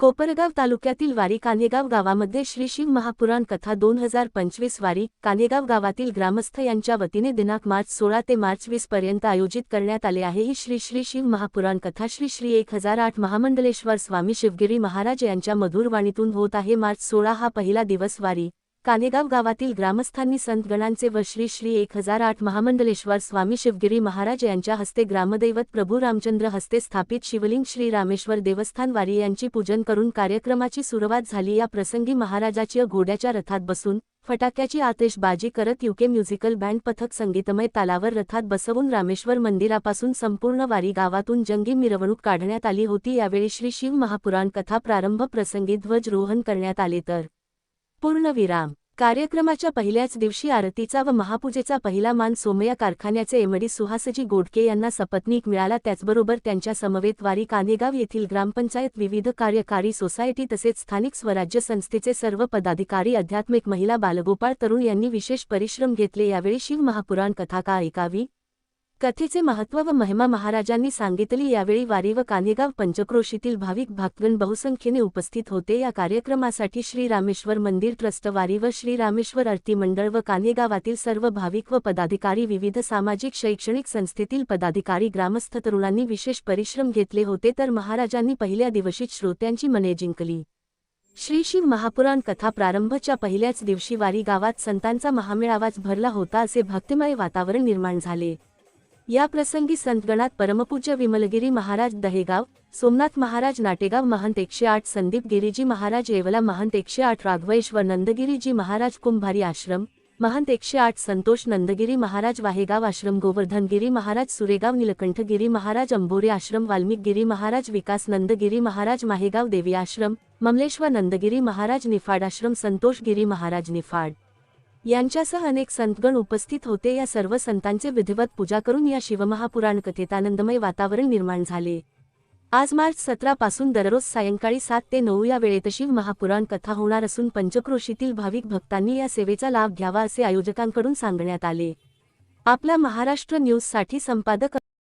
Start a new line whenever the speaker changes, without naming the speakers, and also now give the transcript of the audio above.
कोपरगाव तालुक्यातील वारी कान्हेगाव गावामध्ये श्री शिव महापुराण कथा दोन हजार पंचवीस वारी कान्हेगाव गावातील ग्रामस्थ यांच्या वतीने दिनांक मार्च सोळा ते मार्च वीस पर्यंत आयोजित करण्यात आले आहे. ही श्री श्री शिव महापुराण कथा श्री श्री एक हजार आठ महामंडलेश्वर स्वामी शिवगिरी महाराज यांच्या मधुरवाणीतून होत आहे. मार्च सोळा हा पहिला दिवस वारी. कानेगाव गावातील ग्रामस्थांनी संतगणांचे व श्री श्री एक हजार आठ महामंडलेश्वर स्वामी शिवगिरी महाराज यांच्या हस्ते ग्रामदैवत प्रभू रामचंद्र हस्ते स्थापित शिवलिंग श्री रामेश्वर देवस्थान वारी यांची पूजन करून कार्यक्रमाची सुरुवात झाली. या प्रसंगी महाराजाची घोड्याच्या रथात बसून फटाक्याची आतिषबाजी करत युके म्युझिकल बँड पथक संगीतमय तालावर रथात बसवून रामेश्वर मंदिरापासून संपूर्ण वारी गावातून जंगी मिरवणूक काढण्यात आली होती. यावेळी श्री शिव महापुराण कथा प्रारंभ प्रसंगी ध्वजरोहण करण्यात आले तर पूर्णविराम. कार्यक्रमाच्या पहिल्याच दिवशी आरतीचा व महापूजेचा पहिला मान सोमया कारखान्याचे एमडी सुहासजी गोडके यांना सपत्नीक मिळाला. त्याचबरोबर त्यांच्या समवेत वारी कान्हेगाव येथील ग्रामपंचायत विविध कार्यकारी सोसायटी तसेच स्थानिक स्वराज्य संस्थेचे सर्व पदाधिकारी आध्यात्मिक महिला बालगोपाळ तरुण यांनी विशेष परिश्रम घेतले. यावेळी शिव महापुराण कथा का ऐकावी कथेचे महत्त्व व महिमा महाराजांनी सांगितली यावेळी वारी व कान्हेगाव पंचक्रोशीतील भाविक भक्तगण बहुसंख्येने उपस्थित होते. या कार्यक्रमासाठी श्री रामेश्वर मंदिर ट्रस्ट वारी व श्री रामेश्वर आरती मंडळ व कान्हेगावातील सर्व भाविक व पदाधिकारी विविध सामाजिक शैक्षणिक संस्थेतील पदाधिकारी ग्रामस्थ तरुणांनी विशेष परिश्रम घेतले होते तर महाराजांनी पहिल्या दिवशीच श्रोत्यांची मने जिंकली. श्री शिव महापुराण कथा प्रारंभच्या पहिल्याच दिवशी वारी गावात संतांचा महामेळावाच भरला होता असे भक्तिमय वातावरण निर्माण झाले. या प्रसंगी संतगणात परमपूज्य विमलगिरी महाराज दहेगाव सोमनाथ महाराज नाटेगाव महंत एकशे आठ संदीप गिरीजी महाराज येवला महंत एकशे आठ राघवेश्वर नंदगिरीजी महाराज कुंभारी आश्रम महंत एकशे आठ संतोष नंदगिरी महाराज वाहेगाव आश्रम गोवर्धनगिरी महाराज सुरेगाव निलकंठगिरी महाराज अंबोरे आश्रम वाल्मिकगिरी महाराज विकास नंदगिरी महाराज माहेगाव देवी आश्रम ममलेश्वर नंदगिरी महाराज निफाड आश्रम संतोषगिरी महाराज निफाड. यांच्यासह अनेक संतगण उपस्थित होते. या सर्व संतांचे विधिवत पूजा करून या शिवमहापुराण कथेत आनंदमय वातावरण निर्माण झाले. आज मार्च सतरा पासून दररोज सायंकाळी सात ते नऊ या वेळेत शिव महापुराण कथा होणार असून पंचक्रोशीतील भाविक भक्तांनी या सेवेचा लाभ घ्यावा असे आयोजकांकडून सांगण्यात आले. आपला महाराष्ट्र न्यूजसाठी संपादक